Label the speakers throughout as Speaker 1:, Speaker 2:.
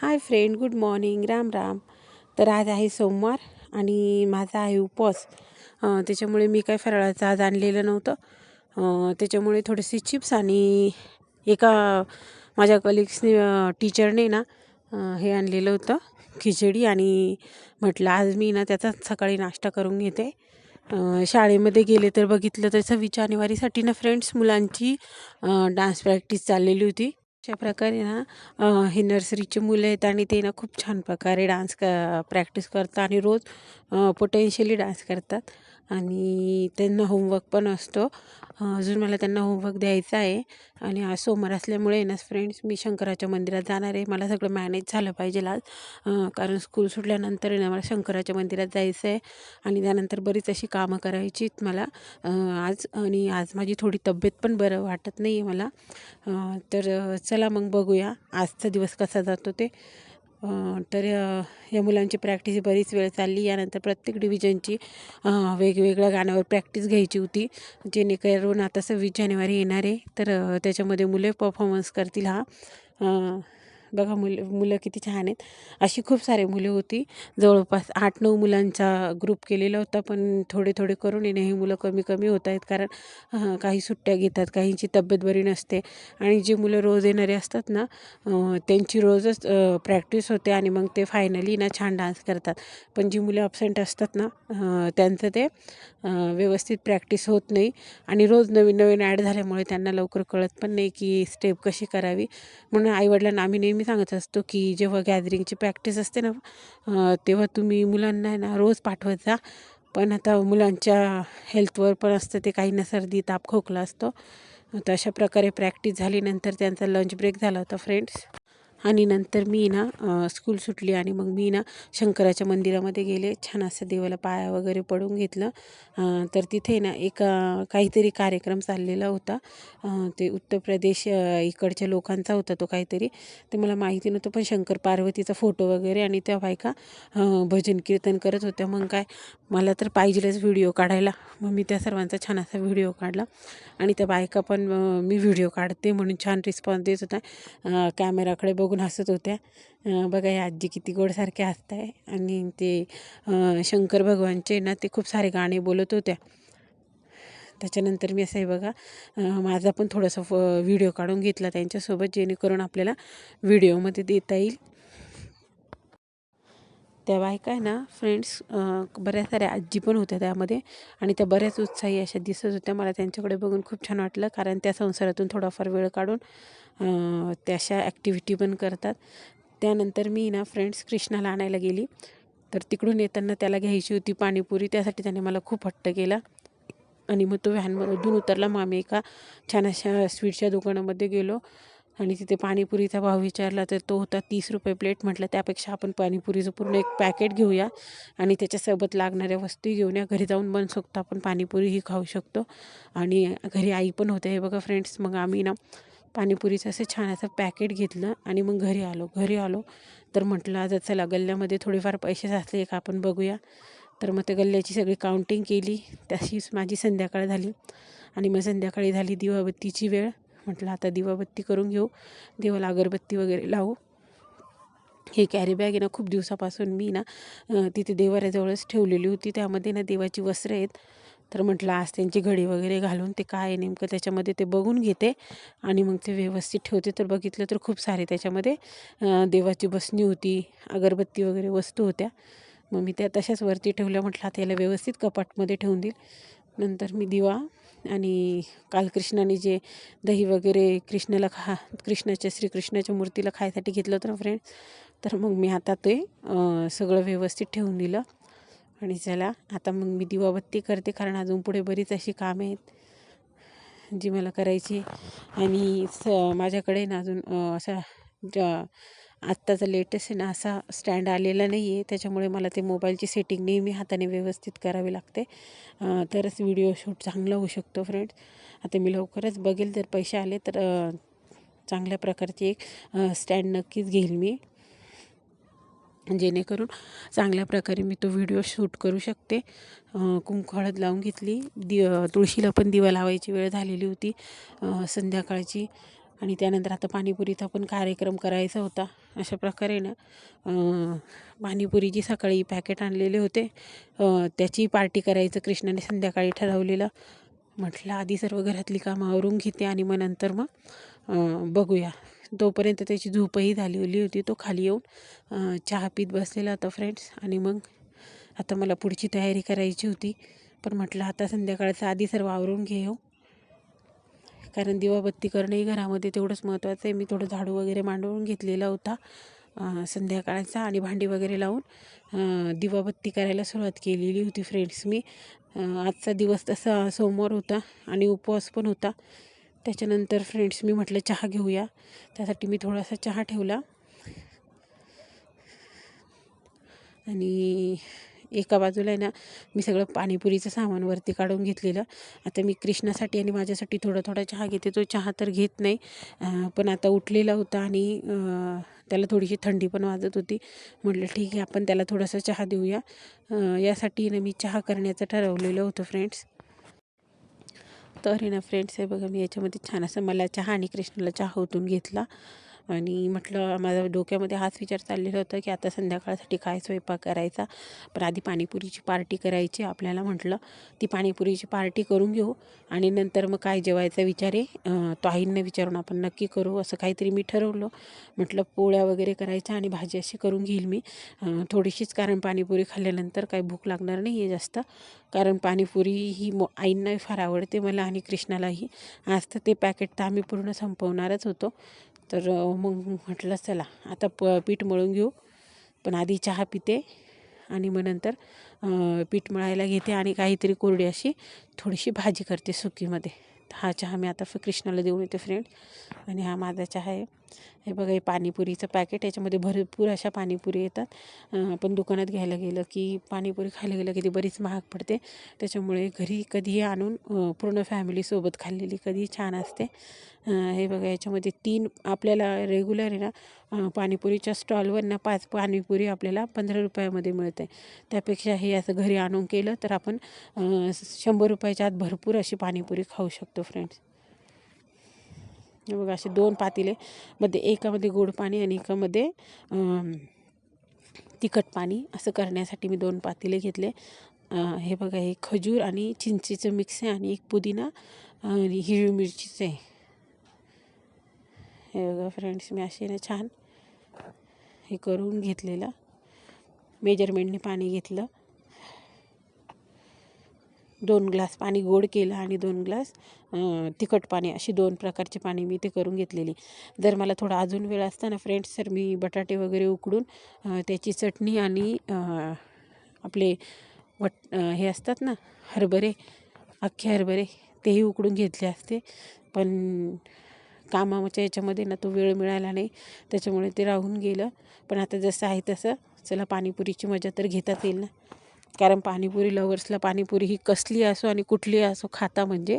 Speaker 1: Hi friend good morning Ram Ram. तर आज आहे सोमवार आणि माझा आहे उपवास. त्याच्यामुळे मी काय फराळाचं आज आणलेलं नव्हतं. त्याच्यामुळे थोडेसे चिप्स आणि एका माझ्या कलिग्सने टीचरने ना हे आणलेलं होतं खिचडी आणि म्हटलं आज मी ना त्याचाच सकाळी नाश्ता करून घेते. शाळेमध्ये गेले तर बघितलं तर सव्वीस जानेवारीसाठी ना फ्रेंड्स मुलांची डान्स प्रॅक्टिस चाललेली होती. अशा प्रकारे ना हे नर्सरीची मुलं आहेत आणि ते ना खूप छान प्रकारे डान्स क प्रॅक्टिस करतात आणि रोज पोटेन्शियली डान्स करतात. आणि त्यांना होमवर्क पण असतो. अजून मला त्यांना होमवर्क द्यायचा आहे. आणि आज सोमवार असल्यामुळे ना फ्रेंड्स मी शंकराच्या मंदिरात जाणार आहे. मला सगळं मॅनेज झालं पाहिजे आज. कारण स्कूल सुटल्यानंतर ना मला शंकराच्या मंदिरात जायचं आहे आणि त्यानंतर बरीच अशी कामं करायची मला. आज आणि आज माझी थोडी तब्येत पण बरं वाटत नाही आहे मला तर चला मग बघूया. आजचा दिवस कसा जातो ते. तर या मुलांची प्रॅक्टिस बरीच वेळ चालली. यानंतर प्रत्येक डिव्हिजनची वेगवेगळ्या गाण्यावर प्रॅक्टिस घ्यायची होती. जेणेकरून आता सव्वीस जानेवारी येणार आहे. तर त्याच्यामध्ये मुले परफॉर्मन्स करतील हा. बघा मुलं मुलं किती छान आहेत. अशी खूप सारे मुले होती. जवळपास आठ नऊ मुलांचा ग्रुप केलेला होता पण थोडे थोडे करून येणे हे मुलं कमी कमी होत आहेत. कारण काही सुट्ट्या घेतात काहींची तब्येत बरी नसते. आणि जे मुलं रोज येणारे असतात ना त्यांची रोजच प्रॅक्टिस होते आणि मग ते फायनली ना छान डान्स करतात. पण जी मुलं ॲबसेंट असतात ना त्यांचं ते व्यवस्थित प्रॅक्टिस होत नाही. आणि रोज नवीन नवीन ॲड झाल्यामुळे त्यांना लवकर कळत पण नाही की स्टेप कशी करावी. म्हणून आईवडिलांना आम्ही नेहमी सांगत असतो की जेव्हा गॅदरिंगची प्रॅक्टिस असते ना तेव्हा तुम्ही मुलांना आहे ना रोज पाठवत जा. पण आता मुलांच्या हेल्थवर पण असतं ते काहींना सर्दी ताप खोकला असतो. तर अशा प्रकारे प्रॅक्टिस झाली. नंतर त्यांचा लंच ब्रेक झाला होता फ्रेंड्स आणि नंतर मी ना स्कूल सुटली आणि मग मी ना शंकराच्या मंदिरामध्ये गेले. छान असं देवाला पाया वगैरे पडून घेतलं. तर तिथे ना एक काहीतरी कार्यक्रम चाललेला होता. ते उत्तर प्रदेश इकडच्या लोकांचा होता तो काहीतरी. ते मला माहिती नव्हतं पण शंकर पार्वतीचा फोटो वगैरे आणि त्या बायका भजन कीर्तन करत होत्या. मग काय मला तर पाहिजेलच व्हिडिओ काढायला. मग मी त्या सर्वांचा छान असा व्हिडिओ काढला. आणि त्या बायका पण मी व्हिडिओ काढते म्हणून छान रिस्पॉन्स देत होता कॅमेराकडे बघ बघून हसत होत्या. बघा या आजी किती गोडसारखे हसत आहे आणि ते शंकर भगवानचे ना ते खूप सारे गाणे बोलत होत्या. त्याच्यानंतर मी असं आहे बघा माझा पण थोडासा फ व्हिडिओ काढून घेतला त्यांच्यासोबत जेणेकरून आपल्याला व्हिडिओमध्ये देता येईल. त्या बायका आहे ना फ्रेंड्स बऱ्याच साऱ्या आजी पण होत्या त्यामध्ये आणि त्या बऱ्याच उत्साही अशा दिसत होत्या. मला त्यांच्याकडे बघून खूप छान वाटलं कारण त्या संसारातून थोडाफार वेळ काढून त्याशा त्या अशा ॲक्टिव्हिटी पण करतात. त्यानंतर मी ना फ्रेंड्स कृष्णाला आणायला गेली. तर तिकडून येताना त्याला घ्यायची होती पाणीपुरी. त्यासाठी त्याने मला खूप हट्ट केला. आणि मग तो व्हॅनमधून उतरला. मग आम्ही एका छान अशा स्वीटच्या दुकानामध्ये गेलो. आणि तिथे पाणीपुरीचा भाव विचारला तर तो होता तीस रुपये प्लेट. म्हटलं त्यापेक्षा आपण पाणीपुरीचं पूर्ण एक पॅकेट घेऊया आणि त्याच्यासोबत लागणाऱ्या वस्तू घेऊन या. घरी जाऊन बनसोक्त आपण पाणीपुरीही खाऊ शकतो. आणि घरी आई पण होते. हे बघा फ्रेंड्स मग आम्ही ना पाणीपुरीचं असं छान असं पॅकेट घेतलं आणि मग घरी आलो. घरी आलो तर म्हटलं आज चला गल्ल्यामध्ये थोडेफार पैसे साचले का आपण बघूया. तर मग ते गल्ल्याची सगळी काउंटिंग केली. तशीच माझी संध्याकाळ झाली. आणि मग संध्याकाळी झाली दिवाबत्तीची वेळ. म्हटलं आता दिवाबत्ती करून घेऊ. देवाला अगरबत्ती वगैरे लावू. हे कॅरी बॅग आहे ना खूप दिवसापासून मी ना तिथे देवाऱ्याजवळच ठेवलेली होती. त्यामध्ये ना देवाची वस्त्रं आहेत. तर म्हटलं आज त्यांची घडी वगैरे घालून ते काय नेमकं त्याच्यामध्ये ते बघून घेते आणि मग ते व्यवस्थित ठेवते. तर बघितलं तर खूप सारे त्याच्यामध्ये देवाची बसणी होती अगरबत्ती वगैरे वस्तू होत्या. मग मी त्या तशाच वरती ठेवल्या. म्हटलं आता याला व्यवस्थित कपाटमध्ये ठेवून देईल. नंतर मी दिवा आणि काल कृष्णाने जे दही वगैरे कृष्णाला खा कृष्णाच्या श्रीकृष्णाच्या मूर्तीला खायसाठी घेतलं होतं ना फ्रेंड तर मग मी आता ते सगळं व्यवस्थित ठेवून दिलं. आणि चला आता मग मी दिवाबत्ती करते कारण अजून पुढे बरीच अशी कामं आहेत जी मला करायची आणि स माझ्याकडे ना अजून अ, असा ज आत्ताचा लेटेस्ट आहे ना असा स्टँड आलेला नाही आहे त्याच्यामुळे मला ते मोबाईलची सेटिंग नेहमी हाताने व्यवस्थित करावी लागते. तरच व्हिडिओ शूट चांगला होऊ शकतो फ्रेंड्स आता मी लवकरच बघेल जर पैसे आले तर चांगल्या प्रकारची एक स्टँड नक्कीच घेईल मी. जेणेकरून चांगल्या प्रकारे मी तो व्हिडिओ शूट करू शकते. कुंक हळद लावून घेतली. दि तुळशीला पण दिवा लावायची वेळ झालेली होती. संध्याकाळची. आणि त्यानंतर आता पाणीपुरीचा पण कार्यक्रम करायचा होता. अशा प्रकारे ना पाणीपुरीची सकाळी पॅकेट आणलेले होते त्याची पार्टी करायचं कृष्णाने संध्याकाळी ठरवलेलं. म्हटलं आधी सर्व घरातली कामं आवरून घेते आणि मग नंतर मग बघूया. तोपर्यंत त्याची झोपही झालेली होती तो खाली येऊन चहा पीत बसलेला होता फ्रेंड्स आणि मग आता मला पुढची तयारी करायची होती. पण म्हटलं आता संध्याकाळचं आधी सर्व आवरून घेऊ हो. कारण दिवाबत्ती करणंही घरामध्ये तेवढंच महत्त्वाचं आहे. मी थोडं झाडू वगैरे मांडवून घेतलेला होता संध्याकाळचा आणि भांडी वगैरे लावून दिवाबत्ती करायला सुरुवात केलेली होती फ्रेंड्स मी. आजचा दिवस तसा सोमवार होता आणि उपवास पण होता. त्याच्यानंतर फ्रेंड्स मी म्हटलं चहा घेऊया. त्यासाठी मी थोडासा चहा ठेवला. आणि एका बाजूला आहे ना मी सगळं पाणीपुरीचं सामान वरती काढून घेतलेलं. आता मी कृष्णासाठी आणि माझ्यासाठी थोडा थोडा चहा घेते. तो चहा तर घेत नाही. पण आता उठलेला होता आणि त्याला थोडीशी थंडी पण वाजत होती. म्हटलं ठीक आहे आपण त्याला थोडासा चहा देऊया. यासाठी ना मी चहा करण्याचं ठरवलेलं होतं फ्रेंड्स तर आहे ना फ्रेंड्स हे बघा मी याच्यामध्ये छान असं मला चहा आणि कृष्णाला चहा ओतून घेतला. आणि म्हटलं माझ्या डोक्यामध्ये हाच विचार चाललेला होता की आता संध्याकाळसाठी काय स्वयंपाक करायचा? पण आधी पाणीपुरीची पार्टी करायची आपल्याला म्हटलं. ती पाणीपुरीची पार्टी करून घेऊ आणि नंतर मग काय जेवायचा विचार आहे? ताईंना तो आईंना विचारून आपण नक्की करू असं काहीतरी मी ठरवलं. म्हटलं पोळ्या वगैरे करायच्या आणि भाजी अशी करून घेईल मी. थोडीशीच कारण पाणीपुरी खाल्ल्यानंतर काही भूक लागणार नाही आहे जास्त. कारण पाणीपुरी ही मो आईंनाही फार आवडते मला आणि कृष्णालाही. आज तर ते पॅकेट तर आम्ही पूर्ण संपवणारच होतो. तर मग म्हटलं चला आता प पीठ मळून घेऊ. पण आधी चहा पिते आणि मग नंतर पीठ मळायला घेते आणि काहीतरी कोरडी अशी थोडीशी भाजी करते सुकीमध्ये. हा चहा मी आता फ- कृष्णाला देऊन येते फ्रेंड आणि हा माझा चहा आहे. हे बघा हे पाणीपुरीचं पॅकेट याच्यामध्ये भरपूर अशा पाणीपुरी येतात. आपण दुकानात घ्यायला गेलं की पाणीपुरी खायला गेलं की ती बरीच महाग पडते. त्याच्यामुळे घरी कधीही आणून पूर्ण फॅमिलीसोबत खाल्लेली कधी छान असते. हे बघा याच्यामध्ये तीन आपल्याला रेग्युलर आहे ना पाणीपुरीच्या स्टॉलवर ना पाच पाणीपुरी आपल्याला पंधरा रुपयामध्ये मिळते. त्यापेक्षा हे असं घरी आणून केलं तर आपण शंभर रुपयाच्या आत भरपूर अशी पाणीपुरी खाऊ शकतो फ्रेंड्स हे बघा असे दोन पातेले. मध्ये एकामध्ये गोड पाणी आणि एकामध्ये तिखट पाणी. असं करण्यासाठी मी दोन पातेले घेतले. हे बघा हे खजूर आणि चिंचेचं मिक्स आहे आणि एक पुदिना आणि हिरवी मिरचीचं आहे. हे बघा फ्रेंड्स मी असे ना छान हे करून घेतलेलं. मेजरमेंटने पाणी घेतलं. दोन ग्लास पाणी गोड केलं आणि दोन ग्लास तिखट पाणी अशी दोन प्रकारचे पाणी मी ते करून घेतलेली. जर मला थोडा अजून वेळ असता ना फ्रेंड्स तर मी बटाटे वगैरे उकडून त्याची चटणी आणि आपले वट हे असतात ना हरभरे अख्खे हरभरे तेही उकडून घेतले असते. पण कामाच्या याच्यामध्ये ना तो वेळ मिळाला नाही त्याच्यामुळे ते राहून गेलं. पण आता जसं आहे तसं चला पाणीपुरीची मजा तर घेताच येईल ना. कारण पाणीपुरी लवर्सला पाणीपुरी ही कसली असो आणि कुठली असो खाता म्हणजे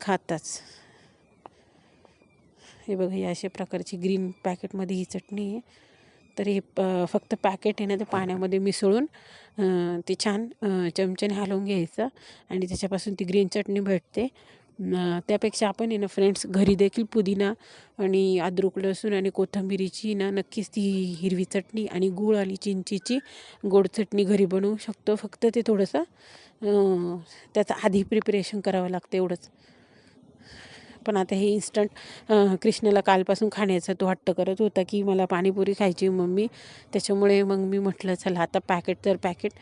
Speaker 1: खाताच. हे बघा ही अशा प्रकारची ग्रीन पॅकेटमध्ये ही चटणी आहे. तर हे प फक्त पॅकेट आहे ना ते पाण्यामध्ये मिसळून ते छान चमच्याने हलवून घ्यायचं आणि त्याच्यापासून ती ग्रीन चटणी भेटते. त्यापेक्षा आपण आहे ना फ्रेंड्स घरी देखील पुदिना आणि अद्रक लसूण आणि कोथंबिरीची ना नक्कीच ती हिरवी चटणी आणि गूळ आणि चिंचीची गोड चटणी घरी बनवू शकतो. फक्त ते थोडंसं त्याचं आधी प्रिपरेशन करावं लागतं एवढंच. पण आता हे इन्स्टंट कृष्णाला कालपासून खाण्याचा तो हट्ट करत होता की मला पाणीपुरी खायची मम्मी. त्याच्यामुळे मग मी म्हटलं चला आता पॅकेट तर पॅकेट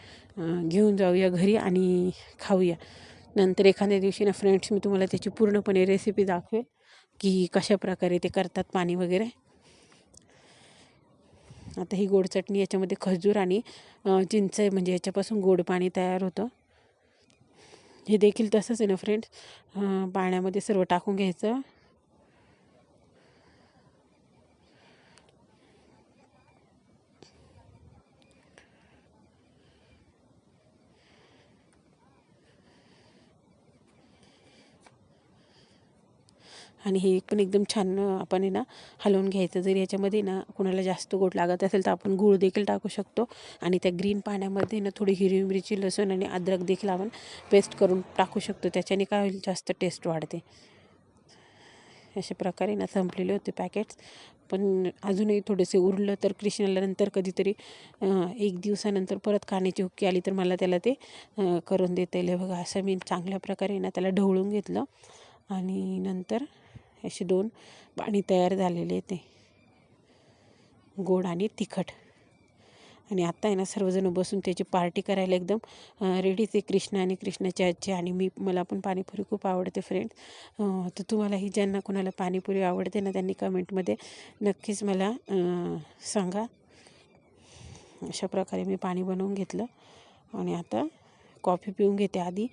Speaker 1: घेऊन जाऊया घरी आणि खाऊया. नंतर एखाद्या दिवशी ना फ्रेंड्स मी तुम्हाला त्याची पूर्णपणे रेसिपी दाखवेल की कशा प्रकारे ते करतात पाणी वगैरे. आता ही गोड चटणी याच्यामध्ये खजूर आणि चिंच म्हणजे याच्यापासून गोड पाणी तयार होतं. हे देखील तसंच आहे ना फ्रेंड्स पाण्यामध्ये सर्व टाकून घ्यायचं. आणि हे पण एकदम छान आपण आहे ना हलवून घ्यायचं. जर याच्यामध्ये ना कोणाला जास्त गोड लागत असेल तर आपण गूळ देखील टाकू शकतो. आणि त्या ग्रीन पाण्यामध्ये ना थोडी हिरवी मिरची लसूण आणि अद्रक देखील आपण पेस्ट करून टाकू शकतो. त्याच्याने काय होईल? जास्त टेस्ट वाढते. अशा प्रकारे ना संपलेले होते पॅकेट्स पण अजूनही थोडेसे उरलं तर कृष्णाला नंतर कधीतरी एक दिवसानंतर परत खाण्याची हुक्की आली तर मला त्याला ते करून देता येईल. बघा असं मी चांगल्या प्रकारे ना त्याला ढवळून घेतलं. आणि नंतर असे दोन पाणी तयार झालेले ते. गोड आणि तिखट. आणि आत्ता आहे ना सर्वजण बसून त्याची पार्टी करायला एकदम रेडीच आहे कृष्ण आणि कृष्णाची आजी आणि मी मला पण पाणीपुरी खूप आवडते फ्रेंड तर तुम्हालाही ज्यांना कोणाला पाणीपुरी आवडते ना त्यांनी कमेंटमध्ये नक्कीच मला सांगा. अशा प्रकारे मी पाणी बनवून घेतलं. आणि आता कॉफी पिऊन घेते आधी.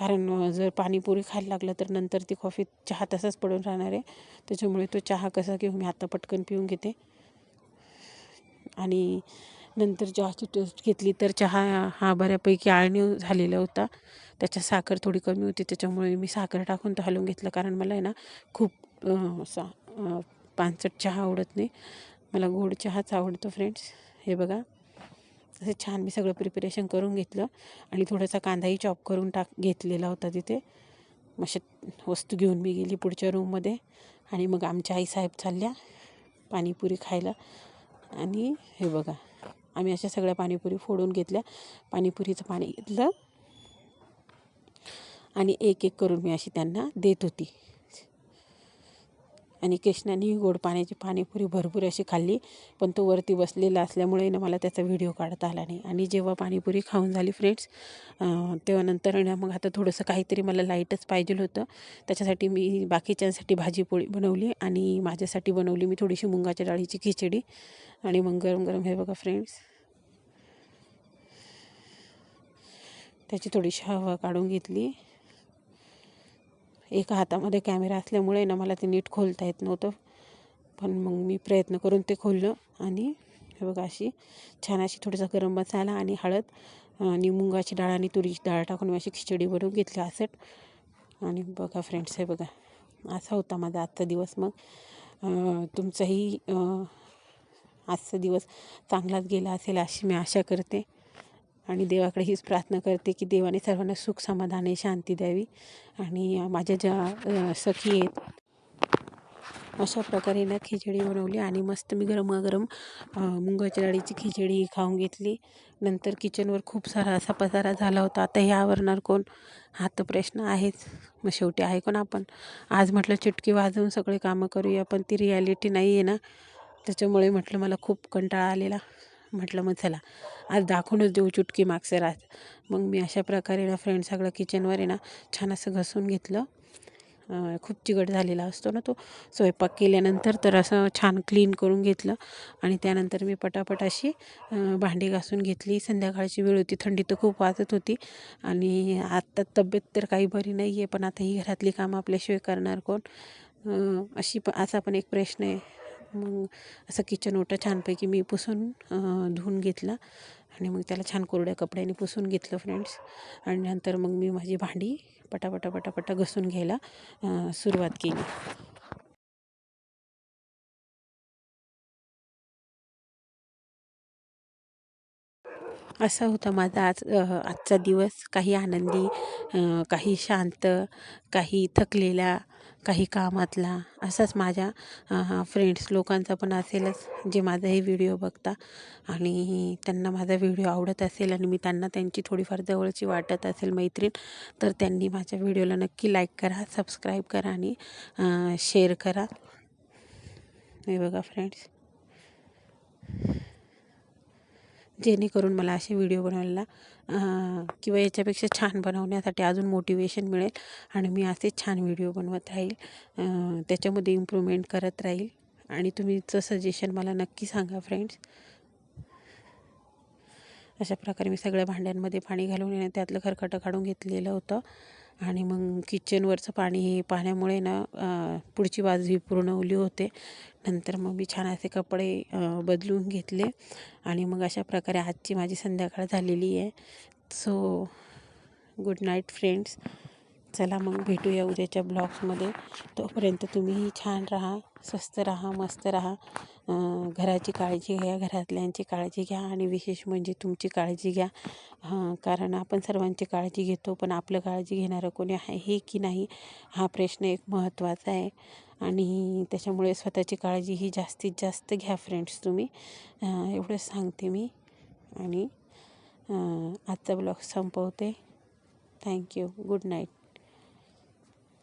Speaker 1: कारण जर पाणीपुरी खायला लागलं तर नंतर ती कॉफी चहा तसाच पडून राहणार आहे. त्याच्यामुळे तो चहा कसा घेऊ मी आता पटकन पिऊन घेते. आणि नंतर चहाची टेस्ट घेतली तर चहा हा बऱ्यापैकी आळणी झालेला होता. त्याच्यात साखर थोडी कमी होती. त्याच्यामुळे मी साखर टाकून तो हलवून घेतलं. कारण मला आहे ना खूप सा पानसट चहा आवडत नाही. मला गोड चहाच आवडतो फ्रेंड्स हे बघा. असं छान मी सगळं प्रिपरेशन करून घेतलं आणि थोडासा कांदाही चॉप करून टाक घेतलेला होता तिथे. अशा वस्तू घेऊन मी गेली पुढच्या रूममध्ये आणि मग आमच्या आईसाहेब चालल्या पाणीपुरी खायला. आणि हे बघा आम्ही अशा सगळ्या पाणीपुरी फोडून घेतल्या. पाणीपुरीचं पाणी घेतलं आणि एक एक करून मी अशी त्यांना देत होती. आणि कृष्णाने गोड पाण्याची पाणीपुरी भरपूर अशी खाल्ली पण तो वरती बसलेला असल्यामुळे ना मला त्याचा व्हिडिओ काढता आला नाही. आणि जेव्हा पाणीपुरी खाऊन झाली फ्रेंड्स तेव्हा नंतर ना मग आता थोडंसं काहीतरी मला लाईटच पाहिजे होतं. त्याच्यासाठी मी बाकीच्यांसाठी भाजीपोळी बनवली आणि माझ्यासाठी बनवली मी थोडीशी मुंगाच्या डाळीची खिचडी. आणि मग गरम गरम हे बघा फ्रेंड्स. त्याची थोडीशी हवा काढून घेतली. एका हातामध्ये कॅमेरा असल्यामुळे ना मला ते नीट खोलता येत नव्हतं. पण मग मी प्रयत्न करून ते खोललं आणि हे बघा अशी छान अशी थोडासा गरम मसाला आणि हळद आणि मुंगाची डाळ आणि तुरीची डाळ टाकून मी अशी खिचडी बनवून घेतली असट. आणि बघा फ्रेंड्स हे बघा. असा होता माझा आजचा दिवस मग. तुमचाही आजचा दिवस चांगलाच गेला असेल अशी मी आशा करते. आणि देवाकडे हीच प्रार्थना करते की देवाने सर्वांना सुख समाधाने शांती द्यावी आणि माझ्या ज्या सखी आहेत अशा प्रकारे ना खिचडी बनवली आणि मस्त मी गरमागरम मुंगाच्या डाळीची खिचडी खाऊन घेतली. नंतर किचनवर खूप सारा असा पसारा झाला होता. आता हे आवरणार कोण? हा तर प्रश्न आहेच. मग शेवटी आहे कोण आपण? आज म्हटलं चिटकी वाजवून सगळे कामं करूया पण ती रियालिटी नाही आहे ना. त्याच्यामुळे म्हटलं मला खूप कंटाळा आलेला. म्हटलं मग चला. आज दाखवूनच देऊ चुटकी मागचं रात. मग मी अशा प्रकारे ना फ्रेंड सगळं किचनवर आहे ना छान असं घसून घेतलं. खूप चिकट झालेला असतो ना तो. स्वयंपाक केल्यानंतर तर असं छान क्लीन करून घेतलं. आणि त्यानंतर मी पटापट अशी भांडी घासून घेतली. संध्याकाळची वेळ होती. थंडी तर खूप वाजत होती. आणि आत्ता तब्येत तर काही बरी नाही आहे पण आता ही घरातली कामं आपल्याशिवाय करणार कोण? अशी प असा पण एक प्रश्न आहे. मग असं किचन ओटं छानपैकी मी पुसून धुवून घेतला. आणि मग त्याला छान कोरड्या कपड्याने पुसून घेतलं फ्रेंड्स आणि नंतर मग मी माझी भांडी पटापटा पटापटा घसून घ्यायला सुरुवात केली. असा होता माझा आज आजचा दिवस. काही आनंदी काही शांत काही थकलेला काही कामातला असाच माझ्या फ्रेंड्स लोकांचा पण असेलच जे माझा हे व्हिडिओ बघता. आणि त्यांना माझा व्हिडिओ आवडत असेल आणि मी त्यांना त्यांची थोडीफार जवळची वाटत असेल मैत्रीण तर त्यांनी माझ्या व्हिडिओला नक्की लाईक करा सबस्क्राईब करा आणि शेअर करा. हे बघा फ्रेंड्स जेणेकरून मला असे व्हिडिओ बनवायला किंवा याच्यापेक्षा छान बनवण्यासाठी अजून मोटिवेशन मिळेल आणि मी असेच छान व्हिडिओ बनवत राहील. त्याच्यामध्ये इम्प्रूव्हमेंट करत राहील. आणि तुम्हीचं सजेशन मला नक्की सांगा फ्रेंड्स अशा प्रकारे मी सगळ्या भांड्यांमध्ये पाणी घालून त्यातलं खरकटं काढून घेतलेलं होतं. आणि मग किचनवरचं पाणी हे पाण्यामुळे ना पुढची बाजू ही पूर्ण ओली होते. नंतर मग मी छान असे कपडे बदलून घेतले. आणि मग अशा प्रकारे आजची माझी संध्याकाळ झालेली आहे. सो गुड नाईट फ्रेंड्स चला मग भेटूया उद्याच्या ब्लॉग्समध्ये. तोपर्यंत तुम्हीही छान राहा स्वस्त राहा मस्त राहा. घराची काळजी घ्या घरातल्यांची काळजी घ्या आणि विशेष म्हणजे तुमची काळजी घ्या. हां कारण आपण सर्वांची काळजी घेतो पण आपलं काळजी घेणारं कोणी आहे की नाही हा प्रश्न एक महत्त्वाचा आहे. आणि त्याच्यामुळे स्वतःची काळजी ही जास्तीत जास्त घ्या फ्रेंड्स तुम्ही. एवढंच सांगते मी. आणि आजचा ब्लॉग संपवते. Thank you. Good night.